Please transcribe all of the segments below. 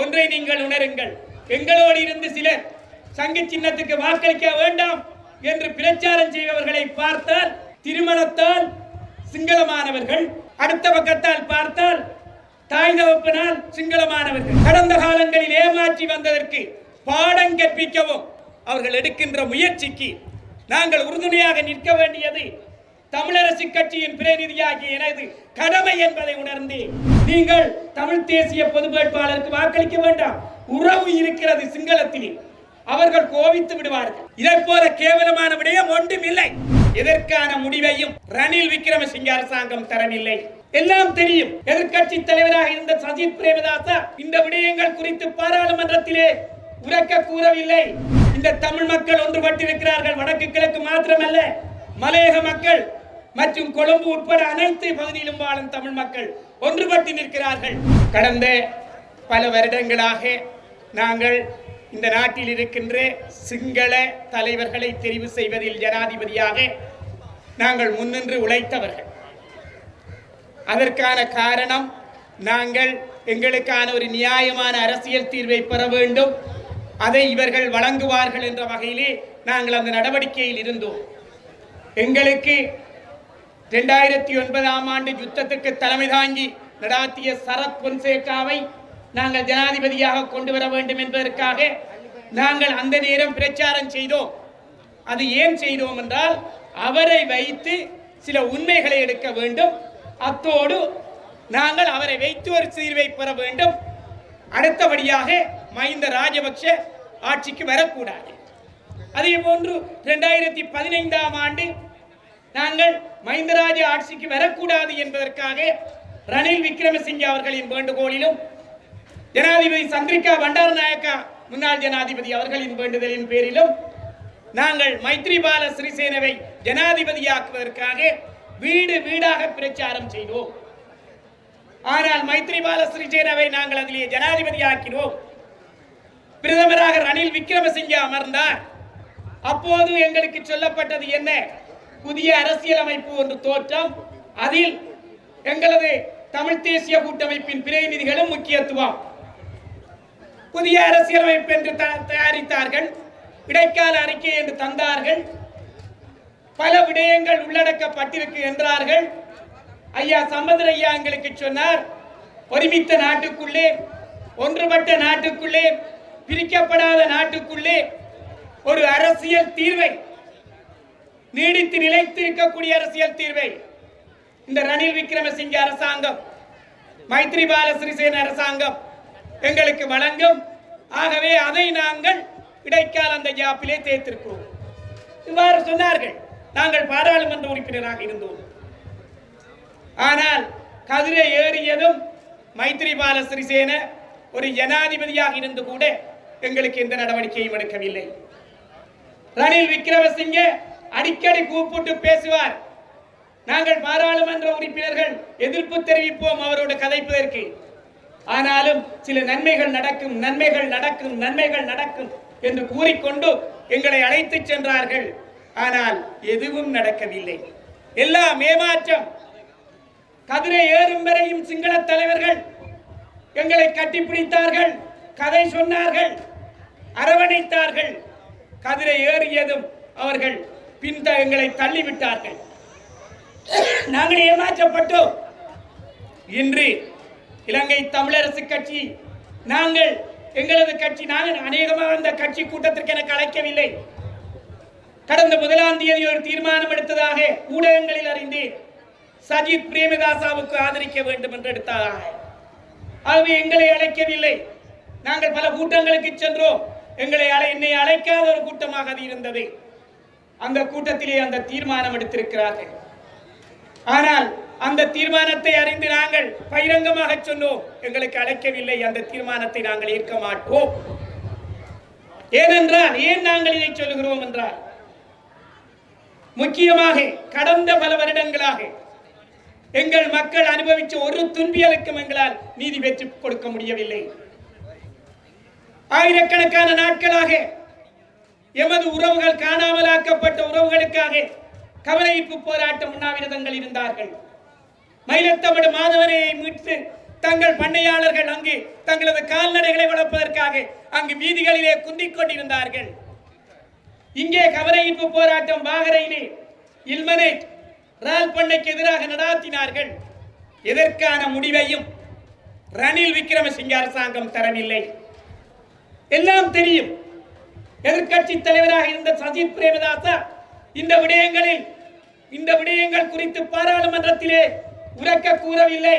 ஒன்றை நீங்கள் உணருங்கள். எங்களோடு இருந்து சிலர் சங்கு சின்னத்துக்கு வாக்களிக்க வேண்டாம் என்று பிரச்சாரம் செய்பவர்களை பார்த்தால் திருமணத்தால் சிங்களமானவர்கள் அடுத்த பக்கத்தால் பார்த்தால் தாய் தகப்பனால் சிங்களமானவர்கள். கடந்த காலங்களில் ஏமாற்றி வந்ததற்கு பாடம் கற்பிக்கவும் அவர்கள் எடுக்கின்ற முயற்சிக்கு நாங்கள் உறுதுணையாக நிற்க வேண்டியது தமிழரசு கட்சியின் பிரதிநிதியாகிய எனது கடமை என்பதை உணர்ந்து நீங்கள் தமிழ் தேசிய பொது வேட்பாளருக்கு வாக்களிக்க வேண்டாம். உறவு இருக்கிறது சிங்களத்திலே. அவர்கள் கோவித்து விடுவார்கள். இதை போல கேவலமான விடயம் ஒன்றும் இல்லை. இதற்கான முடிவையும் ரணில் விக்ரமசிங்க அரசாங்கம் தரவில்லை. எல்லாம் தெரியும். எதிர்க்கட்சி தலைவராக இருந்த சஜித் பிரேமதாசா இந்த விடயங்கள் குறித்து பாராளுமன்றத்திலே உரக்க கூறவில்லை. இந்த தமிழ் மக்கள் ஒன்றுபட்டிருக்கிறார்கள். வடக்கு கிழக்கு மாத்திரமல்ல. மலையக மக்கள் மற்றும் கொழும்பு உட்பட அனைத்து பகுதியிலும் வாழும் தமிழ் மக்கள் ஒன்றுபட்டு நிற்கிறார்கள். கடந்த பல வருடங்களாக நாங்கள் இந்த நாட்டில் இருக்கின்ற சிங்கள தலைவர்களை தெரிவு செய்வதில் ஜனாதிபதியாக நாங்கள் முன்னின்று உழைத்தவர்கள். அதற்கான காரணம் நாங்கள் எங்களுக்கான ஒரு நியாயமான அரசியல் தீர்வை பெற வேண்டும். அதை இவர்கள் வழங்குவார்கள் என்ற வகையிலே நாங்கள் அந்த நடவடிக்கையில் இருந்தோம். எங்களுக்கு ரெண்டாயிரத்தி ஒன்பதாம் ஆண்டு யுத்தத்துக்கு தலைமை தாங்கி நடாத்திய சரத் பொன்சேகாவை நாங்கள் ஜனாதிபதியாக கொண்டு வர வேண்டும் என்பதற்காக நாங்கள் அந்த நேரம் பிரச்சாரம் செய்தோம். அது ஏன் செய்தோம் என்றால் அவரை வைத்து சில உண்மைகளை எடுக்க வேண்டும். அத்தோடு நாங்கள் அவரை வைத்து ஒரு தீர்வை பெற வேண்டும். அடுத்தபடியாக மஹிந்த ராஜபக்ஷ ஆட்சிக்கு வரக்கூடாது. அதே போன்று இரண்டாயிரத்தி பதினைந்தாம் ஆண்டு நாங்கள் மைந்தராஜ ஆட்சிக்கு வரக்கூடாது என்பதற்காக ரணில் விக்ரமசிங்கே அவர்களின் வேண்டுகோளிலும் ஜனாதிபதி சந்திரிகா பண்டாரநாயக்கா முன்னாள் ஜனாதிபதி அவர்களின் வேண்டுதலின் பேரிலும் நாங்கள் மைத்ரிபால சிறிசேனவை ஜனாதிபதியாக்குவதற்காக வீடு வீடாக பிரச்சாரம் செய்தோம். ஆனால் மைத்ரிபால சிறிசேனவை நாங்கள் அதிலே ஜனாதிபதியாக்கினோம். பிரதமராக ரணில் விக்ரமசிங்கே அமர்ந்தார். அப்போது எங்களுக்கு சொல்லப்பட்டது என்ன? புதிய அரசியலமைப்பு ஒன்று தோற்றம். அதில் எங்களது தமிழ் தேசிய கூட்டமைப்பின் பிரதிநிதிகளும் முக்கியத்துவம். புதிய அரசியலமைப்பு என்று த- தயாரித்தார்கள். இடைக்கால அறிக்கை என்று தந்தார்கள். பல விடயங்கள் உள்ளடக்கப்பட்டிருக்கு என்றார்கள். ஐயா சம்பந்தர் ஐயா எங்களுக்கு சொன்னார் ஒருமித்த நாட்டுக்குள்ளே ஒன்றுபட்ட நாட்டுக்குள்ளே பிரிக்கப்படாத நாட்டுக்குள்ளே ஒரு அரசியல் தீர்வை நீடித்து நிலைத்து இருக்கக்கூடிய அரசியல் தீர்வை இந்த ரணில் விக்ரமசிங்கே அரசாங்கம் மைத்ரிபால சிறிசேன அரசாங்கம் எங்களுக்கு வழங்கும். ஆகவே அதை நாங்கள் இடைக்கால அந்த ஜாப்பிலே தேர்த்திருக்கிறோம் இவ்வாறு சொன்னார்கள். நாங்கள் பாராளுமன்ற உறுப்பினராக இருந்தோம். ஆனால் கதிரை ஏறியதும் மைத்ரிபால சிறிசேன ஒரு ஜனாதிபதியாக இருந்து கூட எங்களுக்கு எந்த நடவடிக்கையும் எடுக்கவில்லை. ரணில் விக்ரமசிங்கே அடிக்கடி கூப்பிட்டு பேசுவார். நாங்கள் பாராளுமன்ற உறுப்பினர்கள் எதிர்ப்பு தெரிவிப்போம் அவரோட கதைப்பதற்கு ஆனாலும் சில நன்மைகள் நடக்கும் நன்மைகள் நடக்கும் நன்மைகள் நடக்கும் என்று கூறிக்கொண்டு எங்களை அழைத்துச் சென்றார்கள். ஆனால் எதுவும் நடக்கவில்லை. எல்லாம் ஏமாற்றம் கதிரை ஏறும் வரையும் சிங்கள தலைவர்கள் எங்களை கட்டிப்பிடித்தார்கள் கதை சொன்னார்கள் அரவணைத்தார்கள். கதிரை ஏறியதும் அவர்கள் பின்த எங்களை தள்ளிவிட்டார்கள். நாங்கள் ஏமாற்றப்பட்டோம். இன்று இலங்கை தமிழரசு கட்சி நாங்கள் எங்களது கட்சி நாங்கள் அநேகமாக அந்த கட்சி கூட்டத்திற்கு எனக்கு அழைக்கவில்லை. கடந்த முதலாம் தேதி ஒரு தீர்மானம் எடுத்ததாக ஊடகங்களில் அறிந்தேன். சஜித் பிரேமதாசாவுக்கு ஆதரிக்க வேண்டும் என்று எடுத்ததாக ஆகவே எங்களை அழைக்கவில்லை. நாங்கள் பல கூட்டங்களுக்கு சென்றோம். எங்களை அழை என்னை அழைக்காத ஒரு கூட்டமாக அது இருந்தது. அந்த கூட்டத்திலே அந்த தீர்மானம் எடுத்திருக்கிறார்கள். ஆனால் அந்த தீர்மானத்தை அறிந்து நாங்கள் பகிரங்கமாக சொன்னோம். எங்களுக்கு அழைக்கவில்லை. அந்த தீர்மானத்தை நாங்கள் ஏற்க மாட்டோம். ஏனென்றால் ஏன் நாங்கள் இதை சொல்லுகிறோம் என்றால் முக்கியமாக கடந்த பல வருடங்களாக எங்கள் மக்கள் அனுபவிச்ச ஒரு துன்பியலுக்கும் எங்களால் நீதி பெற்றுக் கொடுக்க முடியவில்லை. ஆயிரக்கணக்கான நாட்களாக எமது உறவுகள் காணாமலாக்கப்பட்ட உறவுகளுக்காக கவலைப்பு போராட்டம் உண்ணாவிரதங்கள் இருந்தார்கள். மயிலத்தமிழ் மாதவனை மீட்டு தங்கள் பண்ணையாளர்கள் அங்கு தங்களது கால்நடைகளை வளர்ப்பதற்காக அங்கு வீதிகளிலே குந்திக் கொண்டிருந்தார்கள். இங்கே கவரையிப்பு போராட்டம் வாகரையிலே இல்மனை ரால் பண்ணைக்கு எதிராக நடாத்தினார்கள். எதற்கான முடிவையும் ரணில் விக்ரமசிங்க அரசாங்கம் தரவில்லை. எல்லாம் தெரியும். எதிர்க்கட்சி தலைவராக இருந்த சஜித் பிரேமதாச இந்த விடயங்களில் இந்த விடயங்கள் குறித்து பாராளுமன்றத்திலே உறக்க கூறவில்லை.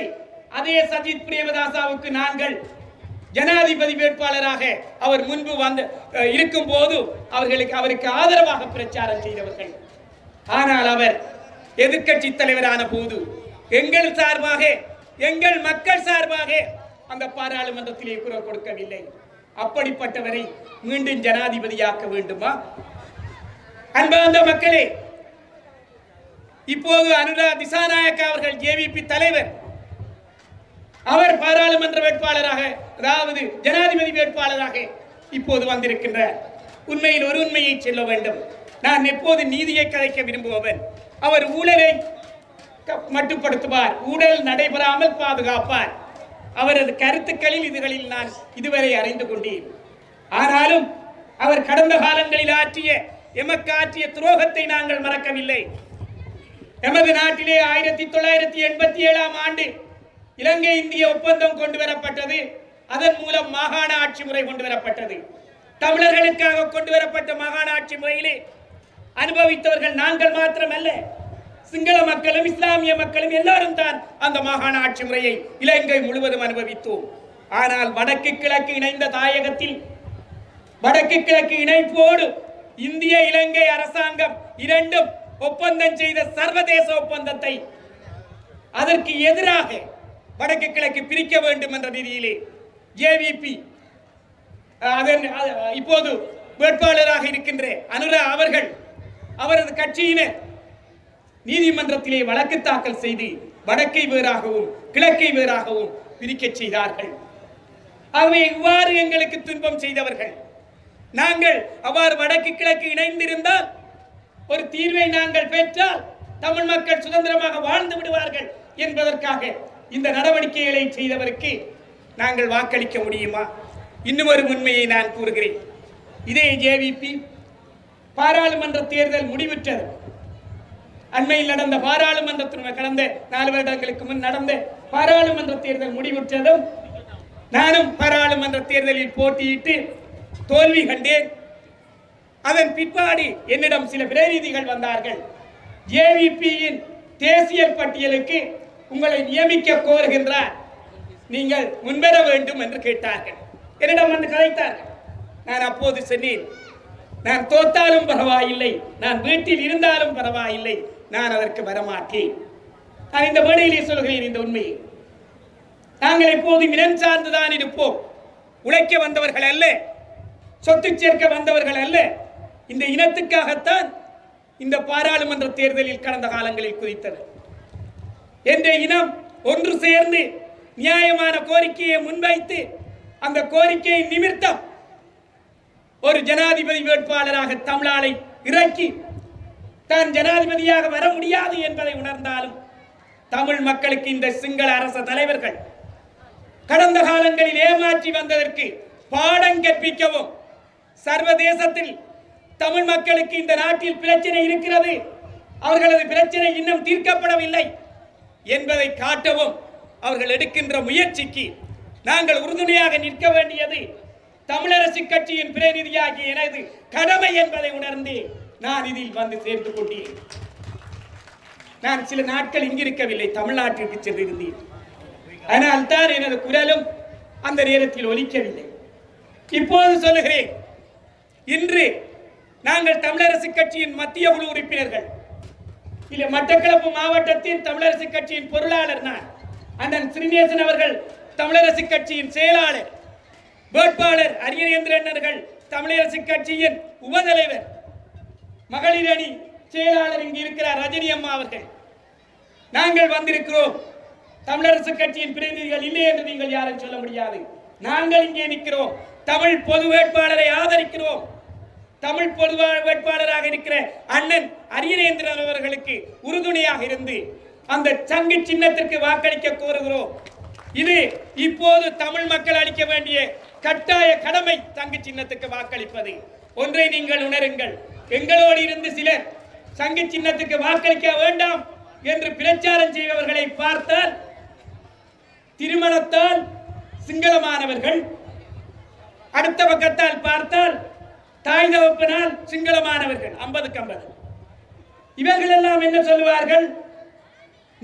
அதே சஜித் பிரேமதாசாவுக்கு நாங்கள் ஜனாதிபதி வேட்பாளராக அவர் முன்பு வந்து இருக்கும் போது அவர்களுக்கு அவருக்கு ஆதரவாக பிரச்சாரம் செய்தவர்கள். ஆனால் அவர் எதிர்க்கட்சி தலைவரான போது எங்கள் சார்பாக எங்கள் மக்கள் சார்பாக அந்த பாராளுமன்றத்திலே குரல் கொடுக்கவில்லை. அப்படிப்பட்டவரை மீண்டும் ஜனாதிபதியாக்க வேண்டுமா? அன்பார்ந்த மக்களே இப்போது அனுரா திசாநாயக்க அவர்கள் ஜேவிபி தலைவர். அவர் பாராளுமன்ற வேட்பாளராக அதாவது ஜனாதிபதி வேட்பாளராக இப்போது வந்திருக்கின்றார். உண்மையில் ஒரு உண்மையை சொல்ல வேண்டும். நான் எப்போது நீதியை கதைக்க விரும்புபவன்? அவர் ஊழலை மட்டுப்படுத்துவார். ஊழல் நடைபெறாமல் பாதுகாப்பார். அவரது கருத்துக்களில் இதுகளில் நான் இதுவரை அறிந்து கொண்டேன். ஆனாலும் அவர் கடந்த காலங்களில் ஆற்றிய எமக்கு ஆற்றிய துரோகத்தை நாங்கள் மறக்கவில்லை. எமது நாட்டிலே ஆயிரத்தி தொள்ளாயிரத்தி எண்பத்தி ஏழாம் ஆண்டு இலங்கை இந்திய ஒப்பந்தம் கொண்டு வரப்பட்டது அதன் மூலம் மாகாண ஆட்சி முறை கொண்டு வரப்பட்டது தமிழர்களுக்காக கொண்டு வரப்பட்ட மாகாண ஆட்சி முறையிலே அனுபவித்தவர்கள் நாங்கள் மாத்திரமல்ல. சிங்கள மக்களும் இஸ்லாமிய மக்களும் எல்லாரும் தான் அந்த மாகாண ஆட்சி முறையை இலங்கை முழுவதும் அனுபவித்தோம். ஆனால் வடக்கு கிழக்கு இணைந்த தாயகத்தில் வடக்கு கிழக்கு இணைப்போடு இந்திய இலங்கை அரசாங்கம் இரண்டும் ஒப்பந்தம் செய்த சர்வதேச ஒப்பந்தத்தை அதற்கு எதிராக வடக்கு கிழக்கு பிரிக்க வேண்டும் என்ற ரீதியிலே ஜேவிபி அதன் இப்போது வேட்பாளராக இருக்கின்ற அனுரா அவர்கள் அவரது கட்சியினர் நீதிமன்றத்திலே வழக்கு தாக்கல் செய்து வடக்கை வேறாகவும் கிழக்கை வேறாகவும் பிரிக்கச் செய்தார்கள். ஆகவே இவ்வாறு எங்களுக்கு துன்பம் செய்தவர்கள் நாங்கள் அவ்வாறு வடக்கு கிழக்கு இணைந்திருந்தால் ஒரு தீர்வை நாங்கள் பெற்றால் தமிழ் மக்கள் சுதந்திரமாக வாழ்ந்து விடுவார்கள் என்பதற்காக இந்த நடவடிக்கைகளை செய்தவருக்கு நாங்கள் வாக்களிக்க முடியுமா? இன்னும் ஒரு உண்மையை நான் கூறுகிறேன். இதே ஜேவிபி பாராளுமன்ற தேர்தல் முடிவுற்றது. அண்மையில் நடந்த பாராளுமன்றத்தின் கடந்த நாலு வருடங்களுக்கு முன் நடந்த பாராளுமன்ற தேர்தல் முடிவுற்றதும் நானும் பாராளுமன்ற தேர்தலில் போட்டியிட்டு தோல்வி கண்டேன். அதன் பிற்பாடு என்னிடம் சில பிரதிநிதிகள் வந்தார்கள். ஏவிபியின் தேசிய பட்டியலுக்கு உங்களை நியமிக்க கோருகின்றார். நீங்கள் முன்வர வேண்டும் என்று கேட்டார்கள். என்னிடம் வந்து கதைத்தார்கள். நான் அப்போது சொன்னேன் நான் தோத்தாலும் பரவாயில்லை. நான் வீட்டில் இருந்தாலும் பரவாயில்லை. நான் அதற்கு வரமாட்டேன். நான் இந்த மேடையிலே சொல்கிறேன் இந்த உண்மையை நாங்கள் எப்போதும் இனம் சார்ந்துதான் இருப்போம். உழைக்க வந்தவர்கள் அல்ல. சொத்து சேர்க்க வந்தவர்கள் அல்ல. இந்த இனத்துக்காகத்தான் இந்த பாராளுமன்ற தேர்தலில் கடந்த காலங்களில் குதித்தது என்ற இனம் ஒன்று சேர்ந்து நியாயமான கோரிக்கையை முன்வைத்து அந்த கோரிக்கையை நிமித்தம் ஒரு ஜனாதிபதி வேட்பாளராக தமிழாளை இறக்கி தான் ஜனாதிபதியாக வர முடியாது என்பதை உணர்ந்தாலும் தமிழ் மக்களுக்கு இந்த சிங்கள அரச தலைவர்கள் கடந்த காலங்களில் ஏமாற்றி வந்ததற்கு பாடம் கற்பிக்கவும் சர்வதேசத்தில் தமிழ் மக்களுக்கு இந்த நாட்டில் பிரச்சனை இருக்கிறது. அவர்களது பிரச்சனை இன்னும் தீர்க்கப்படவில்லை என்பதை காட்டவும் அவர்கள் எடுக்கின்ற முயற்சிக்கு நாங்கள் உறுதுணையாக நிற்க வேண்டியது தமிழரசு கட்சியின் பிரதிநிதியாகிய எனது கடமை என்பதை உணர்ந்து நான் இதில் வந்து சேர்ந்து கொண்டேன். நான் சில நாட்கள் இங்கிருக்கவில்லை தமிழ்நாட்டிற்கு சென்றிருந்தேன். ஆனால் தான் எனது குரலும் அந்த நேரத்தில் ஒலிக்கவில்லை. இப்போது சொல்லுகிறேன் இன்று நாங்கள் தமிழரசு கட்சியின் மத்திய குழு உறுப்பினர்கள் இல்ல மட்டக்களப்பு மாவட்டத்தின் தமிழரசு கட்சியின் பொருளாளர் நான் அண்ணன் ஸ்ரீநேசன் அவர்கள் தமிழரசு கட்சியின் செயலாளர் வேட்பாளர் அரியநேந்திரன் தமிழரசு கட்சியின் உபதலைவர். மகளிர் அணி செயலாளர் இங்கு இருக்கிறார் ரஜினி அம்மா அவர்கள். நாங்கள் வந்திருக்கிறோம். தமிழரசு கட்சியின் பிரதிநிதிகள் இல்லை என்று நீங்கள் யாரும் சொல்ல முடியாது. நாங்கள் இங்கே நிற்கிறோம். தமிழ் பொது வேட்பாளரை ஆதரிக்கிறோம். தமிழ் பொது வேட்பாளராக இருக்கிற அண்ணன் அரியநேந்திரன் அவர்களுக்கு உறுதுணையாக இருந்து அந்த சங்கு சின்னத்திற்கு வாக்களிக்க கோருகிறோம். இது இப்போது தமிழ் மக்கள் அளிக்க வேண்டிய கட்டாய கடமை தங்கு சின்னத்துக்கு வாக்களிப்பது. ஒன்றை நீங்கள் உணருங்கள். எங்களோடு இருந்து சிலர் சங்கு சின்னத்துக்கு வாக்களிக்க வேண்டாம் என்று பிரச்சாரம் செய்பவர்களை பார்த்தால் திருமணத்தால் சிங்களமானவர்கள் அடுத்த பக்கத்தால் பார்த்தால் தாய் தகப்பனால் சிங்களமானவர்கள். ஐம்பதுக்கு ஐம்பது இவர்கள் எல்லாம் என்ன சொல்லுவார்கள்?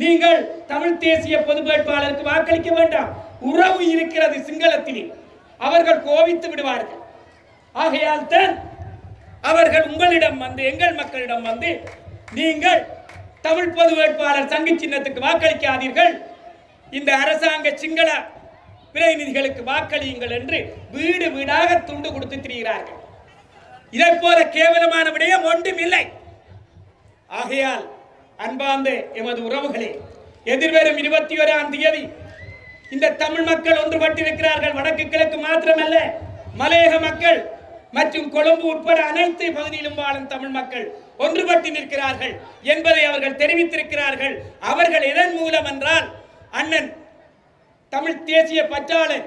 நீங்கள் தமிழ் தேசிய பொது வேட்பாளருக்கு வாக்களிக்க வேண்டாம். உறவு இருக்கிறது சிங்களத்திலே. அவர்கள் கோவித்து விடுவார்கள். ஆகையால் தான் அவர்கள் உங்களிடம் வந்து எங்கள் மக்களிடம் வந்து நீங்கள் தமிழ் பொது வேட்பாளர் சங்கு சின்னத்துக்கு வாக்களிக்காதீர்கள். இந்த அரசாங்க சிங்கள பிரதிநிதிகளுக்கு வாக்களியுங்கள் என்று வீடு வீடாக துண்டு கொடுத்து திரிகிறார்கள். இதை போல கேவலமான விடயம் ஒன்றும் இல்லை. ஆகையால் அன்பார்ந்த எமது உறவுகளே எதிர்வரும் இருபத்தி ஓராம் தேதி இந்த தமிழ் மக்கள் ஒன்றுபட்டிருக்கிறார்கள். வடக்கு கிழக்கு மாத்திரமல்ல. மலையக மக்கள் மற்றும் கொழும்பு உட்பட அனைத்து பகுதியிலும் வாழும் தமிழ் மக்கள் ஒன்றுபட்டு நிற்கிறார்கள் என்பதை அவர்கள் தெரிவித்திருக்கிறார்கள். அவர்கள் எதன் மூலம் என்றால் அண்ணன் தமிழ் தேசிய பச்சாளர்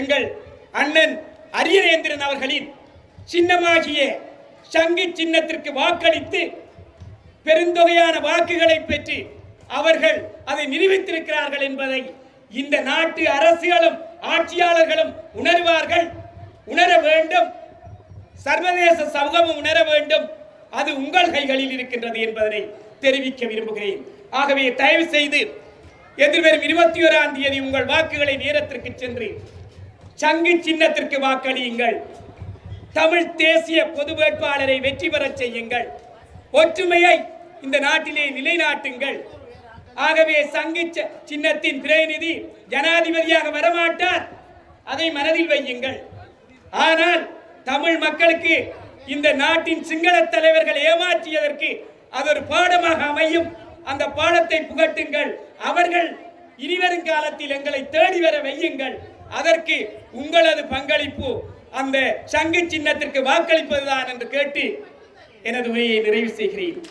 எங்கள் அண்ணன் அரியநேந்திரன் அவர்களின் சின்னமாகிய சங்கு சின்னத்திற்கு வாக்களித்து பெருந்தொகையான வாக்குகளை பெற்று அவர்கள் அதை நிரூபித்திருக்கிறார்கள் என்பதை இந்த நாட்டு அரசுகளும் ஆட்சியாளர்களும் உணர்வார்கள். உணர வேண்டும். சர்வதேச சமூகமும் உணர வேண்டும். அது உங்கள் கைகளில் இருக்கின்றது என்பதனை தெரிவிக்க விரும்புகிறேன். ஆகவே தயவு செய்து எதிர்வரும் இருபத்தி ஓராம் தேதி உங்கள் வாக்குகளை நேரத்திற்கு சென்று சங்கு சின்னத்திற்கு வாக்களியுங்கள். தமிழ் தேசிய பொது வேட்பாளரை வெற்றி பெறச் செய்யுங்கள். ஒற்றுமையை இந்த நாட்டிலே நிலைநாட்டுங்கள். ஆகவே சங்கு ச- சின்னத்தின் பிரதிநிதி ஜனாதிபதியாக வரமாட்டார். அதை மனதில் வையுங்கள். ஆனால் தமிழ் மக்களுக்கு இந்த நாட்டின் சிங்கள தலைவர்கள் ஏமாற்றியதற்கு அது ஒரு பாடமாக அமையும். அந்த பாடத்தை புகட்டுங்கள். அவர்கள் இனிவரும் காலத்தில் எங்களை தேடி வர வையுங்கள். அதற்கு உங்களது பங்களிப்பு அந்த சங்கு சின்னத்திற்கு வாக்களிப்பதுதான் என்று கேட்டு எனது உரையை நிறைவு செய்கிறேன்.